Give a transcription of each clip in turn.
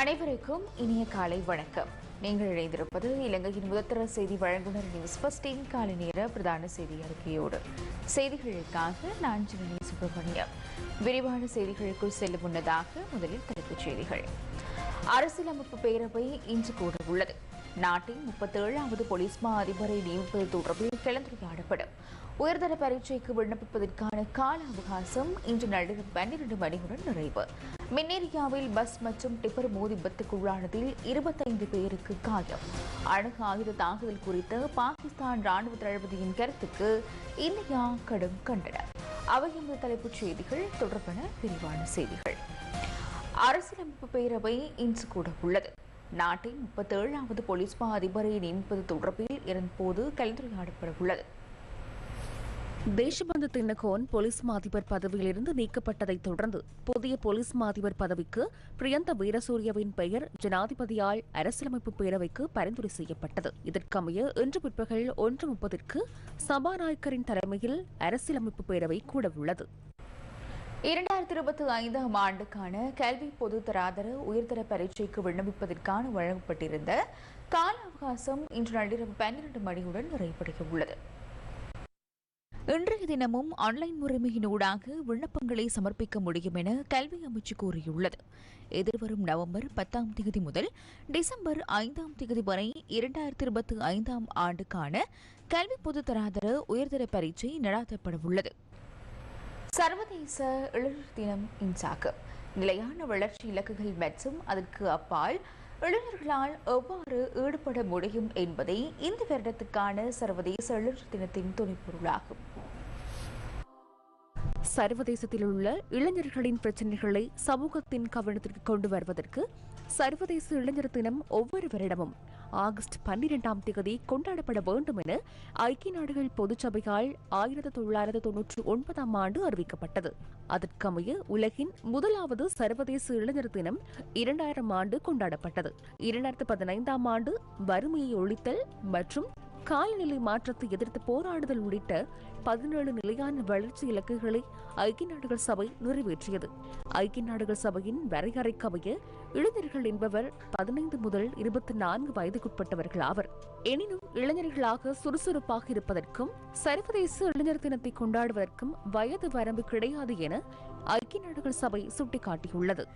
அனைவருக்கும் இனிய காலை வணக்கம். நீங்கள் இணைந்திருப்பது இலங்கையின் முதத்தர செய்தி வழங்குனர் நியூஸ் பஸ்டின் காலை நேர பிரதான செய்தி அறிக்கையோடு. செய்திகளுக்காக நான் ஜனனி சுப்பிரமணியம். விரிவான செய்திகளுக்குள் செல்லும் முன்னதாக முதலில் தலைப்புச் செய்திகள். அரசியலமைப்பு பேரவை இன்று கூட உள்ளது நாட்டின் முப்பத்தேழாவது போலீஸ் மா அதிபரை நியமிப்பது தொடர்பில் கலந்துரையாடப்படும். உயர்தர பரீட்சைக்கு விண்ணப்பிப்பதற்கான கால அவகாசம் இன்று நள்ளிரவு பன்னிரண்டு மணியுடன் நிறைவு. மின்னேரியாவில் பஸ் மற்றும் டிப்பர் மோதி விபத்துக்குள்ளானதில் இருபத்தைந்து பேருக்கு காயம். அணு ஆயுத தாக்குதல் குறித்த பாகிஸ்தான் ராணுவ தளபதியின் கருத்துக்கு இந்தியா கடும் கண்டனம். அவை தலைப்புச் செய்திகள் தொடர்பான விரிவான செய்திகள். அரசியலமைப்பு பேரவை இன்று கூட உள்ளது நாட்டின் முப்பத்தேழாவது போலீஸ் மா அதிபரை நியமிப்பது தொடர்பில் இருந்தபோது கலந்துரையாடப்பட உள்ளது தேசபந்து தின்னகோன் போலீஸ் மாதிபர் பதவியிலிருந்து நீக்கப்பட்டதைத் தொடர்ந்து புதிய போலீஸ் மாதிபர் பதவிக்கு பிரியந்த வீரசூரியவின் பெயர் ஜனாதிபதியால் அரசியலமைப்பு பேரவைக்கு பரிந்துரை செய்யப்பட்டது. இதற்கமைய இன்று பிற்பகல் ஒன்று முப்பதிற்கு சபாநாயகரின் தலைமையில் அரசியலமைப்பு பேரவை கூடவுள்ளது. இரண்டாயிரத்தி இருபத்தி ஐந்தாம் ஆண்டுக்கான கல்வி பொது உயர்தர பரீட்சைக்கு விண்ணப்பிப்பதற்கான வழங்கப்பட்டிருந்த கால அவகாசம் இன்று நள்ளிரவு பன்னிரண்டு மணியுடன் நிறைவடைய உள்ளது இன்றைய தினமும் ஆன்லைன் முறைமையினூடாக விண்ணப்பங்களை சமர்ப்பிக்க முடியும் என கல்வி அமைச்சு கூறியுள்ளது. எதிர்வரும் நவம்பர் பத்தாம் தேதி முதல் டிசம்பர் ஐந்தாம் தேதி வரை இரண்டாயிரத்தி இருபத்தி ஐந்தாம் ஆண்டுக்கான கல்வி பொதுத்தராதர உயர்தர பரீட்சை நடாத்தப்பட உள்ளது சர்வதேச இளைஞர் தினம் இன்றாக நிலையான வளர்ச்சி இலக்குகள் மற்றும் அதற்கு அப்பால் இளைஞர்களால் எவ்வாறு ஈடுபட முடியும் என்பதை இந்த வருடத்துக்கான சர்வதேச இளைஞர் தினத்தின் துணைப்பொருளாகும். சர்வதேசத்தில் உள்ள இளைஞர்களின் பிரச்சனைகளை சமூகத்தின் கவனத்திற்கு கொண்டு வருவதற்கு சர்வதேச இளைஞர் தினம் ஒவ்வொரு வருடமும் ஆகஸ்ட் பன்னிரெண்டாம் தேதி கொண்டாடப்பட வேண்டும் என ஐக்கிய நாடுகள் பொதுச்சபையால் ஆயிரத்தி தொள்ளாயிரத்து தொன்னூற்றி ஒன்பதாம் ஆண்டு அறிவிக்கப்பட்டது. அதற்கமைய உலகின் முதலாவது சர்வதேச இளைஞர் தினம் இரண்டாயிரம் ஆண்டு கொண்டாடப்பட்டது. இரண்டாயிரத்து பதினைந்தாம் ஆண்டு வறுமையை ஒழித்தல் மற்றும் காலநிலை மாற்றத்தை எதிர்த்து போராடுதல் உள்ளிட்ட பதினேழு நிலையான வளர்ச்சி இலக்குகளை ஐக்கிய நாடுகள் சபை நிறைவேற்றியது. ஐக்கிய நாடுகள் சபையின் வரையறைக்கமைய இளைஞர்கள் என்பவர் பதினைந்து முதல் இருபத்தி நான்கு வயதுக்குட்பட்டவர்கள் ஆவர். எனினும் இளைஞர்களாக சுறுசுறுப்பாக இருப்பதற்கும் சர்வதேச இளைஞர் தினத்தை கொண்டாடுவதற்கும் வயது வரம்பு கிடையாது என ஐக்கிய நாடுகள் சபை சுட்டிக்காட்டியுள்ளது.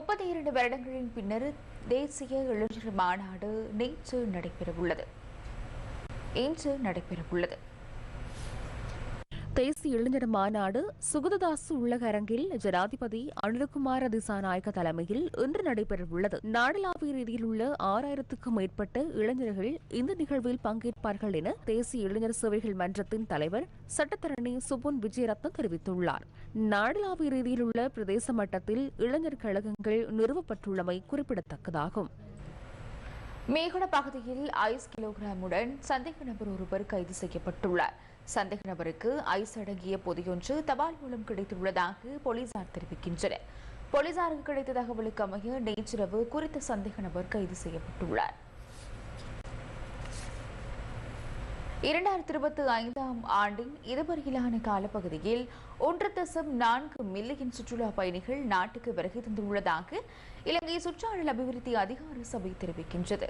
முப்பத்தி இரண்டு வருடங்களின் பின்னர் தேசிய இளைஞர் மாநாடு நேற்று நடைபெறவுள்ளது. இன்று நடைபெறவுள்ளது. தேசிய இளைஞர் மாநாடு சுகததாசு உள்ளக அரங்கில் ஜனாதிபதி அனுரகுமார திசாநாயக்க தலைமையில் இன்று நடைபெறவுள்ளது. நாடளாவிய ரீதியில் உள்ள ஆறாயிரத்துக்கும் மேற்பட்ட இளைஞர்கள் இந்த நிகழ்வில் பங்கேற்பார்கள் என தேசிய இளைஞர் சேவைகள் மன்றத்தின் தலைவர் சட்டத்தரணி சுபுன் விஜயரத்னம் தெரிவித்துள்ளார். நாடளாவிய ரீதியில் உள்ள பிரதேச மட்டத்தில் இளைஞர் கழகங்கள் நிறுவப்பட்டுள்ளமை குறிப்பிடத்தக்கதாகும். மேகுட பகுதியில் ஐஸ் கிலோகிராமுடன் சந்தேக நபர் ஒருவர் கைது செய்யப்பட்டுள்ளார். சந்தேக நபருக்கு ஐஸ் அடங்கிய பொதியொன்று தபால் மூலம் கிடைத்துள்ளதாக போலீசார் தெரிவிக்கின்றனர். போலீசாருக்கு கிடைத்த தகவலுக்கு அமைய நேற்றிரவு குறித்த சந்தேக நபர் கைது செய்யப்பட்டுள்ளார். இரண்டாயிரத்தி இருபத்தி ஐந்தாம் ஆண்டின் இதுவரையிலான காலப்பகுதியில் ஒன்று தசம் நான்கு மில்லியன் சுற்றுலா பயணிகள் நாட்டுக்கு வருகை தந்துள்ளதாக இலங்கை சுற்றாடல் அபிவிருத்தி அதிகார சபை தெரிவிக்கின்றது.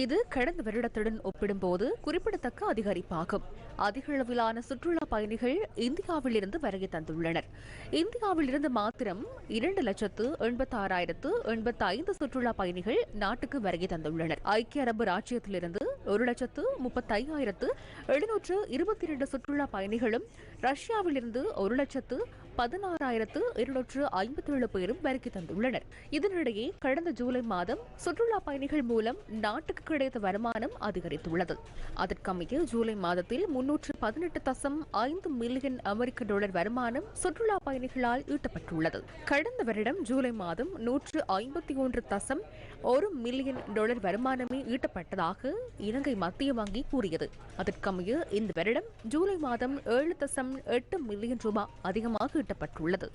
இது கடந்த வருடத்துடன் ஒப்பிடும்போது குறிப்பிடத்தக்க அதிகரிப்பாகும். அதிக அளவிலான சுற்றுலா பயணிகள் இந்தியாவில் இருந்து வருகை தந்துள்ளனர். இந்தியாவில் இருந்து மாத்திரம் இரண்டு லட்சத்து எண்பத்தாறாயிரத்து எண்பத்தி ஐந்து சுற்றுலா பயணிகள் நாட்டுக்கு வருகை தந்துள்ளனர். ஐக்கிய அரபு ராஜ்யத்திலிருந்து ஒரு லட்சத்து முப்பத்தையாயிரத்து எழுநூற்று இருபத்தி இரண்டு சுற்றுலா பயணிகளும் ரஷ்யாவிலிருந்து ஒரு லட்சத்து பதினாறாயிரத்து இருநூற்று ஐம்பத்தி ஏழு பேரும் வருகை தந்துள்ளனர். இதனிடையே கடந்த ஜூலை மாதம் சுற்றுலா பயணிகள் மூலம் நாட்டுக்கு கிடைத்த வருமானம் அதிகரித்துள்ளது. அதற்கமைய ஜூலை மாதத்தில் முன்னூற்று பதினெட்டு தசம் ஐந்து மில்லியன் அமெரிக்க டாலர் வருமானம் சுற்றுலா பயணிகளால் ஈட்டப்பட்டுள்ளது. கடந்த வருடம் ஜூலை மாதம் நூற்று ஐம்பத்தி ஒன்று தசம் ஒரு மில்லியன் டாலர் வருமானமே ஈட்டப்பட்டதாக இலங்கை மத்திய வங்கி கூறியது. அதற்கமைய இந்த வருடம் ஜூலை மாதம் ஏழு தசம் எட்டு மில்லியன் ரூபாய் அதிகமாக ஈட்டப்பட்டுள்ளது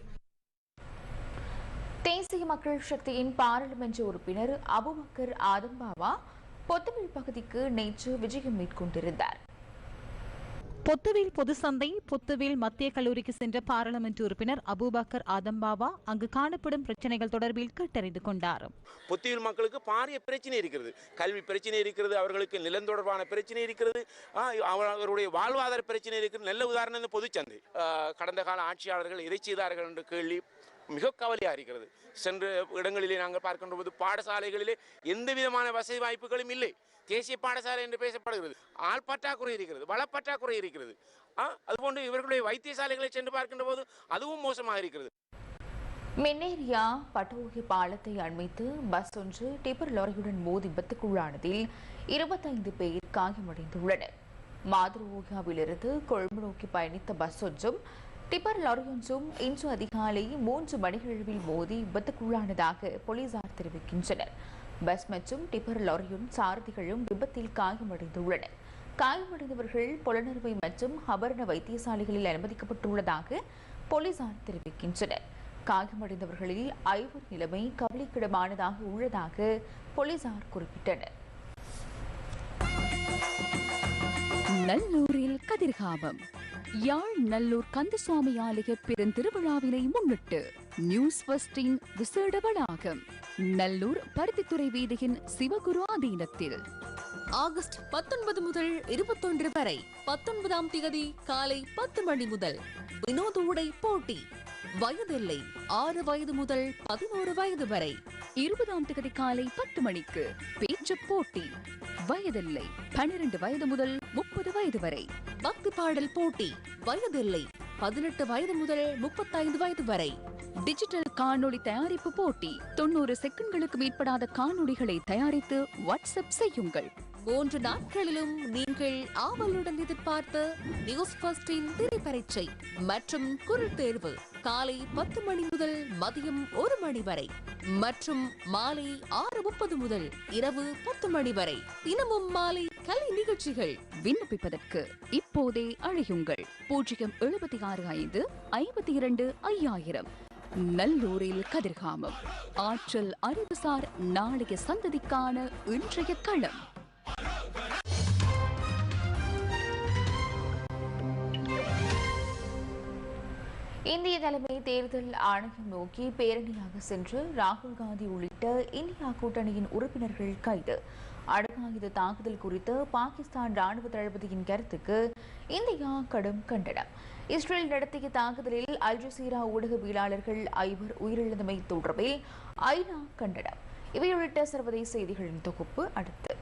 தேசிய மக்கள் சக்தியின் பாராளுமன்ற உறுப்பினர் அபுபக்கர் ஆதம்பாவா பொத்தமிழ் பகுதிக்கு நேற்று விஜயம் மேற்கொண்டிருந்தார். பொத்துவில் பொது சந்தை பொத்துவில் மத்திய கல்லூரிக்கு சென்ற பாராளுமன்ற உறுப்பினர் அபுபக்கர் ஆதம்பாவா அங்கு காணப்படும் பிரச்சனைகள் தொடர்பில் கேட்டறிந்து கொண்டார். பொத்துவில் மக்களுக்கு பாரிய பிரச்சனை இருக்கிறது. கல்வி பிரச்சனை இருக்கிறது அவர்களுக்கு நிலம் தொடர்பான பிரச்சனை இருக்கிறது அவருடைய வாழ்வாதார பிரச்சனை இருக்கிறது. நல்ல உதாரணம் இந்த பொதுச்சந்தை ஆ, கடந்த கால ஆட்சியாளர்கள் இதை செய்தார்கள் என்ற கேள்வி மிக கவலையாக இருக்கிறது. சென்ற இடங்களிலே நாங்கள் பார்க்கின்ற போது பாடசாலைகளிலே எந்த விதமான வசதி வாய்ப்புகளும் இல்லை. தேசிய பாடசாலை என்று பேசப்படுகிறது. ஆள் பற்றாக்குறை இருக்கிறது வள பற்றாக்குறை இருக்கிறது. அதுபோன்று இவர்களுடைய வைத்தியசாலைகளை சென்று பார்க்கின்ற போது அதுவும் மோசமாக இருக்கிறது. மின்னேரியா பட்டோகி பாலத்தை அண்மித்து பஸ் ஒன்று டிப்பர் லாரியுடன் மோதி விபத்துக்குள்ளானதில் இருபத்தைந்து பேர் காயமடைந்துள்ளனர். மாதிரோகியாவிலிருந்து கொழும்பு நோக்கி பயணித்த பஸ் ஒன்றும் டிப்பர் லாரியொன்றும் இன்று அதிகாலை மூன்று மணிகளவில் மோதி விபத்துக்குள்ளானதாக போலீசார் தெரிவிக்கின்றனர். பஸ் மற்றும் டிப்பர் லாரியும் சாரதிகளும் விபத்தில் காயமடைந்துள்ளனர் காயமடைந்தவர்கள் புலனறுவை மற்றும் அபரண வைத்தியசாலைகளில் அனுமதிக்கப்பட்டுள்ளதாக போலீசார் தெரிவிக்கின்றனர். காயமடைந்தவர்களில் ஐவர் நிலைமை கவலைக்கிடமானதாக உள்ளதாக போலீசார் குறிப்பிட்டனர். நல்லூரில் கதிர்காமம். யாழ் நல்லூர் கந்தசுவாமி ஆலய பெருந்திருவிழாவினை முன்னிட்டு நியூஸ் ஃபர்ஸ்டின் விசேட வளாகம் நல்லூர் பருத்தித்துறை வீதியின் சிவகுரு ஆதீனத்தில். ஆகஸ்ட் பத்தொன்பது முதல் இருபத்தொன்று வரை பத்தொன்பதாம் தேதி காலை பத்து மணி முதல் வினோத உடை போட்டி. வயதில்லை ஆறு வயது முதல் பதினோரு வயது வரை இருபதாம் தேதி காலை பத்து மணிக்கு பேச்சு போட்டி. வயதில்லை பன்னிரண்டு வயது முதல் முப்பது வயது வரை பக்தி பாடல் போட்டி. வயதில்லை பதினெட்டு வயது முதல் முப்பத்தைந்து வயது வரை டிஜிட்டல் காணொளி தயாரிப்பு போட்டி. தொண்ணூறு செகண்ட்களுக்கு மேற்படாத காணொளிகளை தயாரித்து வாட்ஸ்அப் செய்யுங்கள். மூன்று நாட்களிலும் நீங்கள் ஆவலுடன் எதிர்பார்த்த நியூஸ் ஃபர்ஸ்டின் திரைப்பரீட்சை மற்றும் குரல் தேர்வு காலை பத்து மணி முதல் மதியம் ஒரு மணி வரை மற்றும் மாலை ஆறு முப்பது முதல் இரவு பத்து மணி வரை. தினமும் மாலை கலை நிகழ்ச்சிகள். விண்ணப்பிப்பதற்கு இப்போதே அழையுங்கள். பூஜ்ஜியம் எழுபத்தி ஆறு ஐந்து ஐம்பத்தி இரண்டு ஐயாயிரம். நல்லூரில் கதிர்காமம். ஆற்றல் அறிவுசார் நாளைய சந்ததிக்கான இன்றைய களம். இந்திய தலைமை தேர்தல் ஆணையம் நோக்கி பேரணியாக சென்று ராகுல் காந்தி உள்ளிட்ட இந்தியா கூட்டணியின் உறுப்பினர்கள் கைது. அணுகாயுத தாக்குதல் குறித்து பாகிஸ்தான் ராணுவ தளபதியின் கருத்துக்கு இந்தியா கடும் கண்டனம். இஸ்ரேல் நடத்திய தாக்குதலில் அல் ஜசீரா ஊடகவியலாளர்கள் ஐவர் உயிரிழந்தமை தொடர்பில் ஐநா கண்டனம். இவை உள்ளிட்ட சர்வதேச செய்திகளின் தொகுப்பு அடுத்து.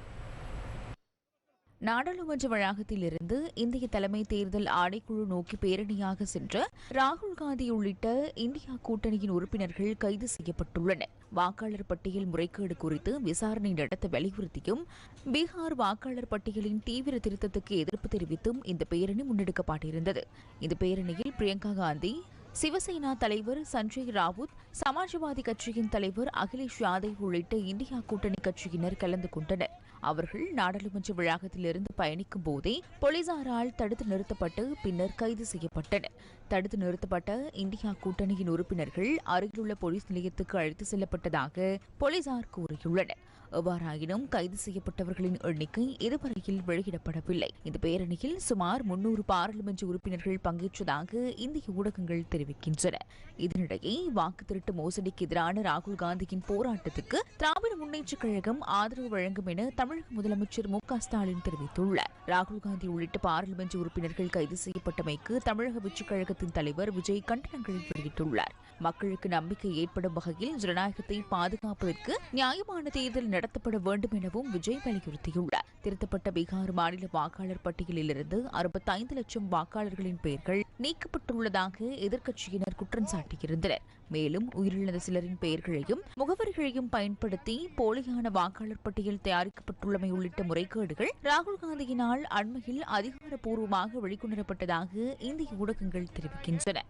நாடாளுமன்ற வளாகத்தில் இருந்து இந்திய தலைமை தேர்தல் ஆணைக்குழு நோக்கி பேரணியாக சென்ற ராகுல் காந்தி உள்ளிட்ட இந்தியா கூட்டணியின் உறுப்பினர்கள் கைது செய்யப்பட்டுள்ளனர். வாக்காளர் பட்டியல் முறைகேடு குறித்து விசாரணை நடத்த வலியுறுத்தியும் பீகார் வாக்காளர் பட்டியலின் தீவிர திருத்தத்துக்கு எதிர்ப்பு தெரிவித்தும் இந்த பேரணி முன்னெடுக்கப்பட்டிருந்தது. இந்த பேரணியில் பிரியங்கா காந்தி சிவசேனா தலைவர் சஞ்சய் ராவுத் சமாஜ்வாதி கட்சியின் தலைவர் அகிலேஷ் யாதவ் உள்ளிட்ட இந்தியா கூட்டணி கட்சியினர் கலந்து கொண்டனர். அவர்கள் நாடாளுமன்ற வளாகத்திலிருந்து பயணிக்கும் போதே போலீசாரால் தடுத்து நிறுத்தப்பட்டு பின்னர் கைது செய்யப்பட்டனர். தடுத்து நிறுத்தப்பட்ட இந்தியா கூட்டணியின் உறுப்பினர்கள் அருகிலுள்ள போலீஸ் நிலையத்துக்கு அழைத்து செல்லப்பட்டதாக போலீசார் கூறியுள்ளனர். எவ்வாறாயினும் கைது செய்யப்பட்டவர்களின் எண்ணிக்கை இதுவரையில் வெளியிடப்படவில்லை. இந்த பேரணியில் சுமார் முன்னூறு பாராளுமன்ற உறுப்பினர்கள் பங்கேற்றதாக இந்திய ஊடகங்கள் தெரிவிக்கின்றன. இதனிடையே வாக்கு திருட்டு மோசடிக்கு எதிரான ராகுல் காந்தியின் போராட்டத்துக்கு திராவிட முன்னேற்றக் கழகம் ஆதரவு வழங்கும் என தமிழக முதலமைச்சர் மு ஸ்டாலின் தெரிவித்துள்ளார். ராகுல் காந்தி உள்ளிட்ட பாராளுமன்ற உறுப்பினர்கள் கைது செய்யப்பட்டமைக்கு தமிழக வெற்றிக் இயக்கத்தின் தலைவர் விஜய் கண்டனங்களை வெளியிட்டுள்ளார். மக்களுக்கு நம்பிக்கை ஏற்படும் வகையில் ஜனநாயகத்தை பாதுகாப்பதற்கு நியாயமான தேர்தல் நடத்தப்பட வேண்டும் எனவும் விஜய் வலியுறுத்தியுள்ளார். திருத்தப்பட்ட பீகார் மாநில வாக்காளர் பட்டியலிலிருந்து அறுபத்தைந்து லட்சம் வாக்காளர்களின் பெயர்கள் நீக்கப்பட்டுள்ளதாக எதிர்க்கட்சியினர் குற்றம் சாட்டியிருந்தனர். மேலும் உயிரிழந்த சிலரின் பெயர்களையும் முகவரிகளையும் பயன்படுத்தி போலியான வாக்காளர் பட்டியல் தயாரிக்கப்பட்டுள்ளமை உள்ளிட்ட முறைகேடுகள் ராகுல் காந்தியினால் அண்மையில் அதிகாரப்பூர்வமாக வெளிக்கொணரப்பட்டதாக இந்திய ஊடகங்கள் தெரிவிக்கின்றன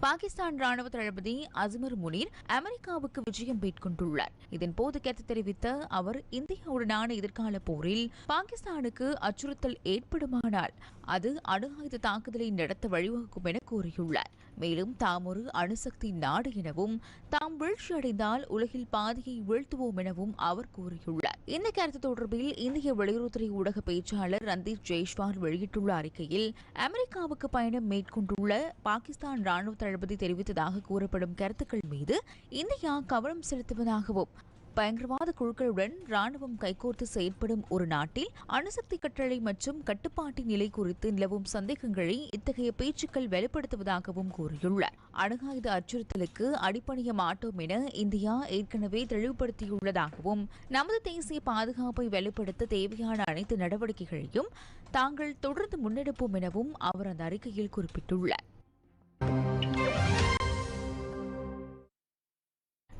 பாகிஸ்தான் ராணுவ தளபதி அஸ்மர் முனீர் அமெரிக்காவுக்கு விஜயம் மேற்கொண்டுள்ளார். இதன்போது கருத்து தெரிவித்த அவர் இந்தியாவுடனான எதிர்கால போரில் பாகிஸ்தானுக்கு அச்சுறுத்தல் ஏற்படுமானால் அது அணு ஆயுத தாக்குதலை நடத்த வழிவகுக்கும் என கூறியுள்ளார். மேலும் தாம் ஒரு அணுசக்தி நாடு எனவும் தாம் வீழ்ச்சியடைந்தால் உலகில் பாதியை வீழ்த்துவோம் எனவும் அவர் கூறியுள்ளார். இந்த கருத்து தொடர்பில் இந்திய வெளியுறவுத்துறை ஊடக பேச்சாளர் ரந்தீப் ஜெய்ஷ்வால் வெளியிட்டுள்ள அறிக்கையில் அமெரிக்காவுக்கு பயணம் மேற்கொண்டுள்ள பாகிஸ்தான் ராணுவ தளபதி தெரிவித்ததாக கூறப்படும் கருத்துக்கள் மீது இந்தியா கவனம் செலுத்துவதாகவும் பயங்கரவாத குழுக்களுடன் ராணுவம் கைகோர்த்து செயற்படும் ஒரு நாட்டில் அணுசக்தி கட்டளை மற்றும் கட்டுப்பாட்டின் நிலை குறித்து நிலவும் சந்தேகங்களை இத்தகைய பேச்சுக்கள் வெளிப்படுத்துவதாகவும் கூறியுள்ளார். அணுகாயுத அச்சுறுத்தலுக்கு அடிப்பணிய மாட்டோம் என இந்தியா ஏற்கனவே தெளிவுபடுத்தியுள்ளதாகவும் நமது தேசிய பாதுகாப்பை வெளிப்படுத்த தேவையான அனைத்து நடவடிக்கைகளையும் தாங்கள் தொடர்ந்து முன்னெடுப்போம் எனவும் அவர் அந்த அறிக்கையில் குறிப்பிட்டுள்ளார்.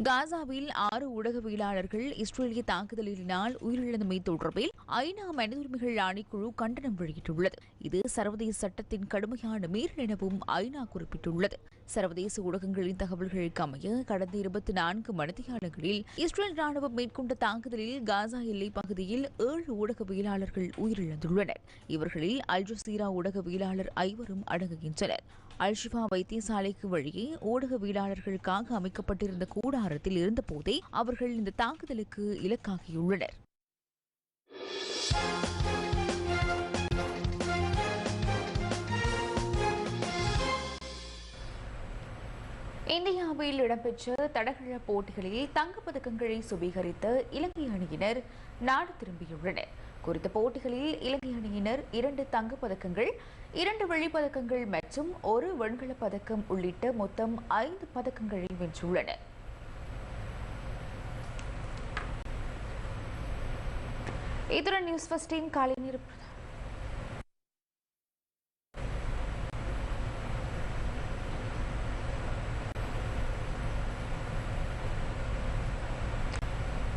காசாவில் ஆறு ஊடகவியலாளர்கள் இஸ்ரேலிய தாக்குதலினால் உயிரிழந்தமை தொடர்பில் ஐநா மனித உரிமைகள் ஆணைக்குழு கண்டனம் வெளியிட்டுள்ளது. இது சர்வதேச சட்டத்தின் கடுமையான மீறல் எனவும் ஐநா குறிப்பிட்டுள்ளது. சர்வதேச ஊடகங்களின் தகவல்களுக்கு அமைய கடந்த இருபத்தி நான்கு மணித்தியாலங்களில் இஸ்ரேல் ராணுவம் மேற்கொண்ட தாக்குதலில் காசா எல்லை பகுதியில் ஏழு ஊடகவியலாளர்கள் உயிரிழந்துள்ளனர். இவர்களில் அல் ஜசீரா ஊடகவியலாளர் ஐவரும் அடங்குகின்றனர். அல்ஷிஃபா வைத்தியசாலைக்கு வழியே ஊடகவியலாளர்களுக்காக அமைக்கப்பட்டிருந்த கூடாரத்தில் இருந்தபோதே அவர்கள் இந்த தாக்குதலுக்கு இலக்காகியுள்ளனர். இந்தியாவில் இடம்பெற்ற தடகள போட்டிகளில் தங்கப்பதக்கங்களை சுவீகரித்த இலங்கை அணியினர் நாடு திரும்பியுள்ளனர். குறித்த போட்டிகளில் இலங்கை அணியினர் இரண்டு தங்கப்பதக்கங்கள் இரண்டு வெள்ளிப்பதக்கங்கள் மற்றும் ஒரு வெண்கலப் பதக்கம் உள்ளிட்ட மொத்தம் ஐந்து பதக்கங்களை வென்றுள்ளனர். இத்துடன் நியூஸ் ஃபஸ்டின் காலை நேர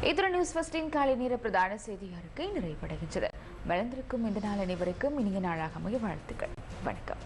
இதுடன் நியூஸ் ஃபஸ்டின் காலை நேர பிரதான செய்தி அறிக்கை நிறைவடைகின்றது. வளர்ந்திருக்கும் இந்த நாள் அனைவருக்கும் இனிய நாளாக அமைய வாழ்த்துக்கள். வணக்கம்.